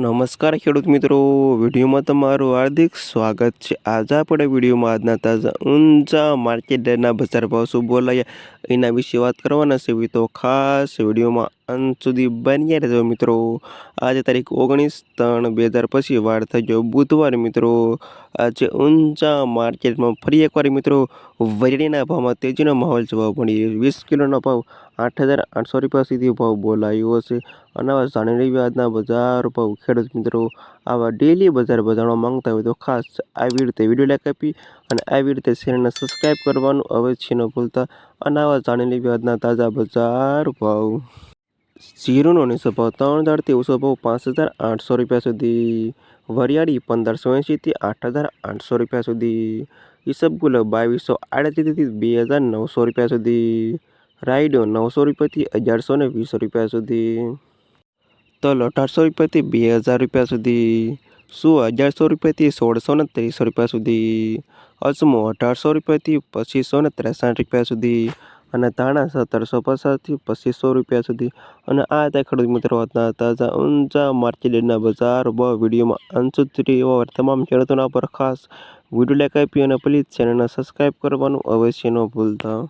નમસ્કાર ખેડૂત મિત્રો. વિડીયોમાં તમારું હાર્દિક સ્વાગત છે. આજે આપણે વિડીયોમાં આજના તાજા ઊંચા માર્કેટ ડેરના બજાર ભાવ શું બોલાયા એના વિશે વાત કરવાના છે. તો ખાસ વિડીયોમાં અંત સુધી બન્યા રહેજો મિત્રો. આજે તારીખ ઓગણીસ ત્રણ બે હજાર પછી વાર થઈ ગયો બુધવાર મિત્રો. આજે ઊંચા માર્કેટમાં ફરી એકવાર મિત્રો વરિયાળીના ભાવમાં તેજીનો માહોલ જોવા મળ્યો. વીસ કિલોનો ભાવ આઠ હજાર આઠસો રૂપિયા સુધી ભાવ બોલાયો છે અને આવા જાણી વ્યાજના બજાર ભાવ ખેડૂત મિત્રો. આવા ડેલી બજાર બજારવા માંગતા હોય તો ખાસ આવી રીતે વીડિયો લાઈક આપી અને આવી રીતે ચેનલને સબસ્ક્રાઈબ કરવાનું અવશ્ય ન ભૂલતા. અને આવા જાણી વ્યાજના તાજા બજાર ભાવ. ઝીરોનો નીચો ભાવ ત્રણ હજારથી ઓછો ભાવ પાંચ હજાર આઠસો રૂપિયા સુધી વરિયાળી પંદરસો એંશીથી આઠ હજાર આઠસો રૂપિયા સુધી ઈસબગુલ બાવીસો આડત્રીસથી બે હજાર નવસો રૂપિયા સુધી રાયડો નવસો રૂપિયાથી અગિયારસો ને વીસ રૂપિયા સુધી. તલ અઢારસો રૂપિયાથી બે હજાર રૂપિયા સુધી. શું અગિયારસો રૂપિયાથી સોળસો ને ત્રીસો રૂપિયા સુધી. અજમો અઢારસો રૂપિયાથી પચીસો ને ત્રેસઠ રૂપિયા સુધી. અને ધાણા સત્તરસો પચાસથી પચીસો રૂપિયા સુધી. અને આ હતા ખેડૂત મિત્રો હતા તાજા ઊંચા માર્કેટના બજાર બ વિડીયોમાં. અંત સુધી તમામ ખેડૂતોના પર ખાસ વીડિયો લાઈક આપી અને પ્લીઝ ચેનલને સબસ્ક્રાઈબ કરવાનું અવશ્ય ન ભૂલતા.